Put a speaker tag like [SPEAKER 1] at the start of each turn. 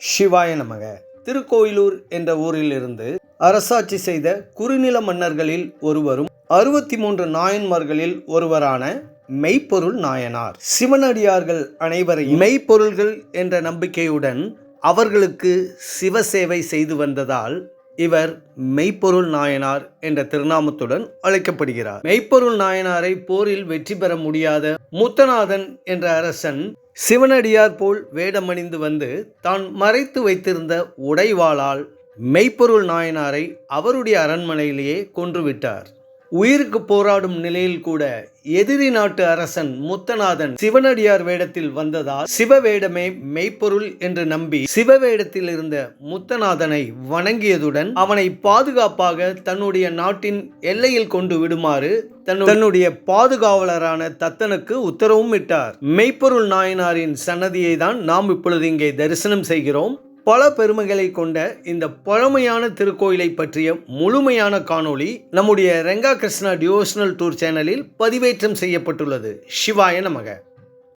[SPEAKER 1] சிவாய நமக. திருக்கோயிலூர் என்ற ஊரிலிருந்து அரசாட்சி செய்த குறுநில மன்னர்களில் ஒருவரும் அறுபத்தி மூன்று நாயன்மார்களில் ஒருவரான மெய்ப்பொருள் நாயனார். சிவனடியார்கள் அனைவரையும் மெய்ப்பொருள்கள் என்ற நம்பிக்கையுடன் அவர்களுக்கு சிவசேவை செய்து வந்ததால் இவர் மெய்ப்பொருள் நாயனார் என்ற திருநாமத்துடன் அழைக்கப்படுகிறார். மெய்ப்பொருள் நாயனாரை போரில் வெற்றி பெற முடியாத முத்தநாதன் என்ற அரசன் சிவனடியார் போல் வேடமணிந்து வந்து தான் மறைத்து வைத்திருந்த உடைவாளால் மெய்ப்பொருள் நாயனாரை அவருடைய அரண்மனையிலேயே கொன்றுவிட்டார் உயிருக்கு போராடும் நிலையில் கூட எதிரி நாட்டு அரசன் முத்தநாதன் சிவனடியார் வேடத்தில் வந்ததால் சிவவேடமே மெய்ப்பொருள் என்று நம்பி சிவவேடத்தில் இருந்த முத்தநாதனை வணங்கியதுடன் அவனை பாதுகாப்பாக தன்னுடைய நாட்டின் எல்லையில் கொண்டு விடுமாறு தன்னுடைய பாதுகாவலரான தத்தனுக்கு உத்தரவும் இட்டார். மெய்ப்பொருள் நாயனாரின் சன்னதியை தான் நாம் இப்பொழுது இங்கே தரிசனம் செய்கிறோம். பல பெருமைகளை கொண்ட இந்த பழமையான திருக்கோயிலை பற்றிய முழுமையான காணொளி நம்முடைய ரெங்கா கிருஷ்ணா டிவோஷனல் டூர் சேனலில் பதிவேற்றம் செய்யப்பட்டுள்ளது. சிவாய நமக.